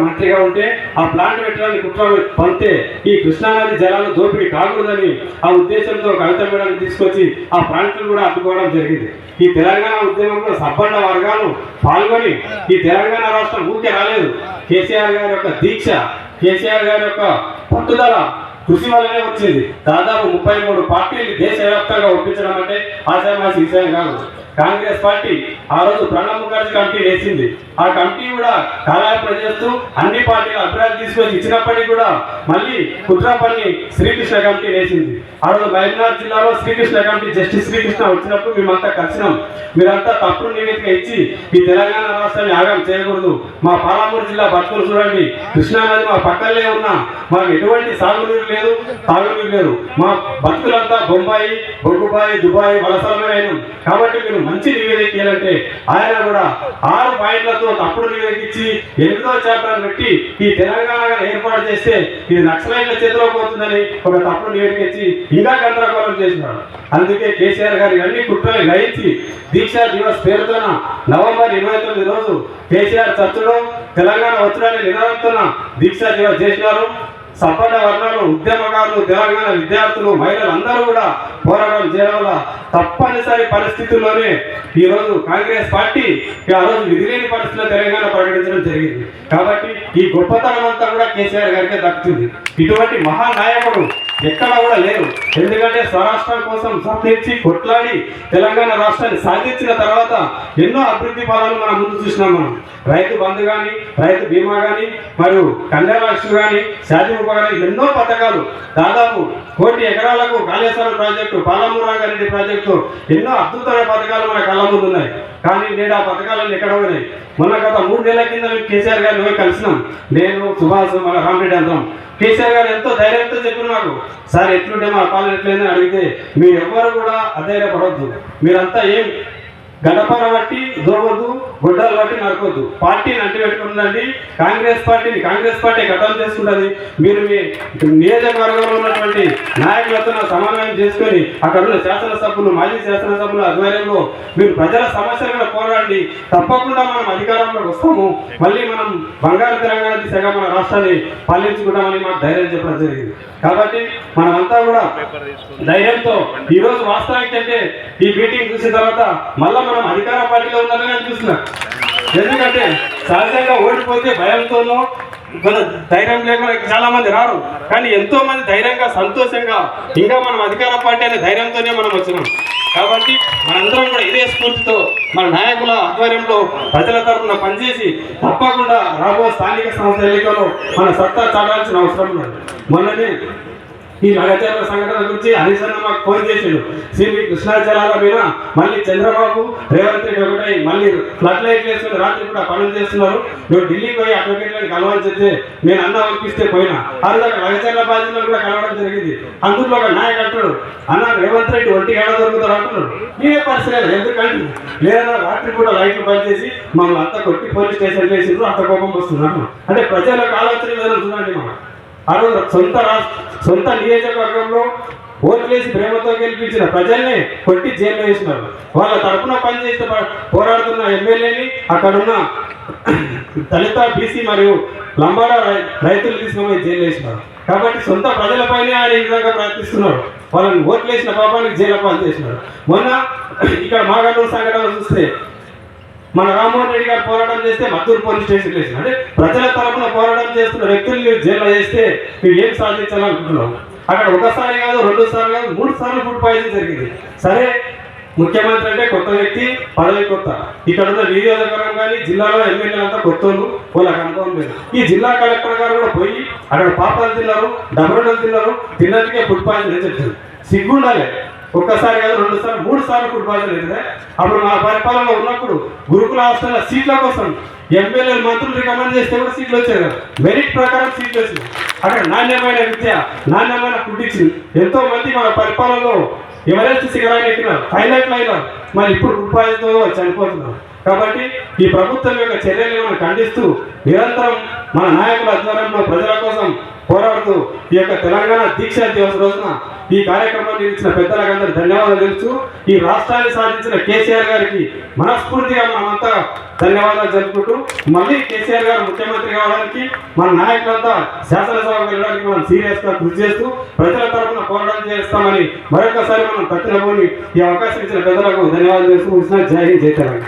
గారు మంత్రిగా ఉంటే ఆ ప్లాంట్ పెట్టడానికి కుట్ర పంతే ఈ కృష్ణానది జలాలు దోపిడీ కాకూడదని ఆ ఉద్దేశంతో కవిత మేడాన్ని తీసుకొచ్చి ఆ ప్రాంతాలు కూడా అడ్డుకోవడం జరిగింది. ఈ తెలంగాణ ఉద్యమంలో సబ్బండ వర్గాలు పాల్గొని ఈ తెలంగాణ రాష్ట్రం ఊరికే రాలేదు. కేసీఆర్ గారి యొక్క దీక్ష కేసీఆర్ గారి యొక్క పట్టుదల కృషి వల్లనే వచ్చింది. దాదాపు ముప్పై మూడు పార్టీలు దేశవ్యాప్తంగా ఒప్పించడం అంటే ఆశామాసి విషయం కాదు. కాంగ్రెస్ పార్టీ ఆ రోజు ప్రణబ్ ముఖర్జీ కమిటీ వేసింది. ఆ కమిటీ కూడా కాలయాపన చేస్తూ అన్ని పార్టీల అభిప్రాయాలు తీసుకొని ఇచ్చినప్పటికీ కూడా మళ్ళీ కుట్రాపల్లి శ్రీకృష్ణ కమిటీ వేసింది. ఆ రోజు మహబూబ్నాథ్ జిల్లాలో శ్రీకృష్ణ కమిటీ జస్టిస్ శ్రీకృష్ణ వచ్చినప్పుడు మేమంతా కలిసినాం. మీరంతా తప్పుడు నివేదిక ఇచ్చి ఈ తెలంగాణ రాష్ట్రాన్ని ఆగం చేయకూడదు. మా పాలమూరు జిల్లా భక్తులు చూడండి. కృష్ణానది మా పక్కనే ఉన్నా మాకు ఎటువంటి సాగునీరు లేదు తాగునీరు లేదు. మా భక్తులంతా బొంబాయి బొగ్గుబాయి దుబాయ్ వలసలమే అయినాం కాబట్టి మీరు మంచి నివేదిక ఆయన కూడా ఆరు పాయింట్లతో తప్పుడు నివేదిక ఇచ్చి ఎనిమిదో చాప్టర్ పెట్టి ఈ తెలంగాణ ఏర్పాటు చేస్తే ఇది నక్సలైట్ల చేతిలో పోతుందని ఒక తప్పుడు నివేదిక ఇచ్చి ఇంకా గందరగోళం చేసినాడు అందుకే కేసీఆర్ గారు ఇవన్నీ కుట్రలు గ్రహించి దీక్షా దివస్ పేరుతోన నవంబర్ ఇరవై తొమ్మిది రోజు కేసీఆర్ చర్చలో తెలంగాణ వచ్చడానికి నిలబడుతున్న దీక్షా దివస్ చేసినారు. సఫల వర్ణాలు ఉద్యమకారులు తెలంగాణ విద్యార్థులు మహిళలు అందరూ కూడా పోరాటం చేయడం వల్ల తప్పనిసరి పరిస్థితుల్లోనే ఈ రోజు కాంగ్రెస్ పార్టీ ఆ రోజు విధిలేని పరిస్థితుల్లో తెలంగాణ ప్రకటించడం జరిగింది. కాబట్టి ఈ గొప్పతనం అంతా కూడా కేసీఆర్ గారికే దక్కుతుంది. ఇటువంటి మహానాయకుడు ఎక్కడ కూడా లేరు. ఎందుకంటే స్వరాష్ట్రం కోసం సంధించి కొట్లాడి తెలంగాణ రాష్ట్రాన్ని సాధించిన తర్వాత ఎన్నో అభివృద్ధి ఫలాలు మనం ముందు చూసినాం మనం. రైతు బంధు కానీ రైతు బీమా కానీ మరియు కన్యాలక్ష్మి కానీ శాంతిముఖ కానీ ఎన్నో పథకాలు. దాదాపు కోటి ఎకరాలకు కాళేశ్వరం ప్రాజెక్టు పాలమురాగారెడ్డి ప్రాజెక్టు ఎన్నో అద్భుతమైన పథకాలు మన కళ్ళ ముందు ఉన్నాయి. కానీ నేడు ఆ పథకాలన్నీ ఎక్కడ పోయినాయి? మొన్న గత మూడు నెలల కింద కేసీఆర్ గారిని పోయి కలిసినాం. నేను సుభాష్ మన రామరెడ్డి అంటాం కేసీఆర్ గారు ఎంతో ధైర్యంతో చెప్పిన నాకు సార్ ఎట్లుంటే మా పాలన ఎట్లయిందని అడిగితే మీరు ఎవ్వరు కూడా అధైర్యపడవద్దు మీరంతా ఏం గడపల బట్టి దోవద్దు గుడ్డలు బట్టి నరకొద్దు. పార్టీని అంటిపెట్టుకుంటుందండి కాంగ్రెస్ పార్టీని కాంగ్రెస్ పార్టీ గతం చేసుకుంటుంది. మీరు మీ నియోజకవర్గంలో ఉన్నటువంటి నాయకులతో సమన్వయం చేసుకొని అక్కడ ఉన్న శాసనసభ్యులు మాజీ శాసనసభ్యుల ఆధ్వర్యంలో మీరు ప్రజల సమస్యల మీద పోరాడండి. తప్పకుండా మనం అధికారంలోకి వస్తాము. మళ్ళీ మనం బంగారు తెలంగాణ దిశగా మన రాష్ట్రాన్ని పాలించుకుంటామని మాకు ధైర్యం చెప్పడం జరిగింది. కాబట్టి మనమంతా కూడా ధైర్యంతో ఈరోజు వాస్తవానికి అంటే ఈ మీటింగ్ చూసిన తర్వాత మళ్ళా మనం అధికార పార్టీలో ఉన్నారని అనిపిస్తున్నా ఎందుకంటే సహజంగా ఓడిపోతే భయంతోనో కొంత ధైర్యం లేకుండా చాలా మంది రారు. కానీ ఎంతో మంది ధైర్యంగా సంతోషంగా ఇంకా మనం అధికార పార్టీ అనే ధైర్యంతోనే మనం వచ్చినాం. కాబట్టి మనందరం కూడా ఇదే స్ఫూర్తితో మన నాయకుల ఆధ్వర్యంలో ప్రజల తరఫున పనిచేసి తప్పకుండా రాబో స్థానిక సంస్థ ఎన్నికల్లో మన సత్తా చాటాల్సిన అవసరం ఉన్నది. మొన్ననే ఈ నగచర్ల సంఘటన గురించి హరీష్ అన్న మాకు ఫోన్ చేసిండు. శ్రీ కృష్ణాచలాల మీద మళ్ళీ చంద్రబాబు రేవంత్ రెడ్డి ఒకటై మళ్ళీ ఫ్లడ్ లైట్ వేసుకుని రాత్రి కూడా పనులు చేస్తున్నారు. నువ్వు ఢిల్లీకి పోయి అడ్వకేట్లను కలవని చెప్తే నేను అన్న పంపిస్తే పోయినా. అది రోజు నగచర్ల బాధ్యతలు కూడా కలవడం జరిగింది. అందులో ఒక నాయకు అంటాడు అన్న రేవంత్ రెడ్డి ఒంటి గడ దొరుకుతారు అంటున్నాడు. నేనే పరిస్థితి ఎందుకంటే లేదా రాత్రి కూడా లైట్లు పనిచేసి మమ్మల్ని అంతా కొట్టి పోలీస్ స్టేషన్ వేసిండ్రు అంత కోపం వస్తున్నాను అంటే ప్రజలకు ఆలోచన విధానం చూడండి మనం అరవై సొంత రాష్ట్ర సొంత నియోజకవర్గంలో ఓట్లేసి ప్రేమతో గెలిపించిన ప్రజల్ని కొట్టి జైల్లో వేసినారు. వాళ్ళ తరఫున పనిచేసిన పోరాడుతున్న ఎమ్మెల్యేని అక్కడున్న దళిత బీసీ మరియు లంబాడ రై- రైతులు తీసుకుని జైలు వేసినారు. కాబట్టి సొంత ప్రజలపైనే ఆయన ఈ విధంగా ప్రయత్నిస్తున్నారు. వాళ్ళని ఓట్లేసిన పాపానికి జైలు పాలు చేసినారు. మొన్న ఇక్కడ మాగడ్డ సంఘటన చూస్తే మన రామ్మోహన్ రెడ్డి గారు పోరాటం చేస్తే మద్దూరు పోలీస్ స్టేషన్ వేసిన అంటే ప్రజల తరఫున పోరాటం చేస్తున్న వ్యక్తులు మీరు జైల్లో చేస్తే మీరు ఏం సాధించాలనుకుంటున్నావు అక్కడ ఒకసారి కాదు రెండు సార్లు కాదు మూడు సార్లు ఫుడ్ పాయిజన్ జరిగింది. సరే ముఖ్యమంత్రి అంటే కొత్త వ్యక్తి పదవి కొత్త. ఇక్కడ ఉన్న నియోజకవర్గం కానీ జిల్లాలో ఎమ్మెల్యే అంతా కొత్త వాళ్ళకి అనుభవం లేదు. ఈ జిల్లా కలెక్టర్ గారు కూడా పోయి అక్కడ పాపాలు తిన్నారు డబరలు తిన్నారు తిన్నట్టుగా ఫుడ్ పాయిజన్ అని చెప్తారు సిగ్గుండాలి ఒక్కసారి కాదు రెండు సార్లు మూడు సార్లు ఫుడ్ బాధ్యత అయితే అప్పుడు మా పరిపాలన ఉన్నప్పుడు గురుకుల హాస్టల్ సీట్ల కోసం ఎమ్మెల్యేలు మంత్రులు రికమెండ్ చేస్తే కూడా సీట్లు వచ్చాయి కదా. మెరిట్ ప్రకారం సీట్లు వచ్చింది అక్కడ నాణ్యమైన విద్య నాణ్యమైన ఫుడ్ ఇచ్చింది. ఎంతో మంది మన పరిపాలనలో ఎవరెస్ట్ శిఖరాన్ని ఎక్కినారు హైలైట్లు అయినారు మరి ఇప్పుడు ఉపాధితో చనిపోతున్నారు. కాబట్టి ఈ ప్రభుత్వం యొక్క చర్యలు మనం ఖండిస్తూ నిరంతరం మన నాయకుల ఆధ్వర్యంలో ప్రజల కోసం పోరాడుతూ ఈ యొక్క తెలంగాణ దీక్ష దివస్ రోజున ఈ కార్యక్రమాన్ని ఇచ్చిన పెద్దలకు ధన్యవాదాలు తెలుసు ఈ రాష్ట్రాన్ని సాధించిన కేసీఆర్ గారికి మనస్ఫూర్తిగా మనమంతా ధన్యవాదాలు జరుపుకుంటూ మళ్ళీ కేసీఆర్ గారు ముఖ్యమంత్రి కావడానికి మన నాయకులంతా శాసనసభకు వెళ్ళడానికి మనం సీరియస్గా కృషి చేస్తూ ప్రజల తరఫున పోరాటం చేస్తామని మరొకసారి మనం ప్రతినబోని ఈ అవకాశం ఇచ్చిన పెద్దలకు ధన్యవాదాలు తెలుస్తూ జై హింద్ జై తెలంగాణ.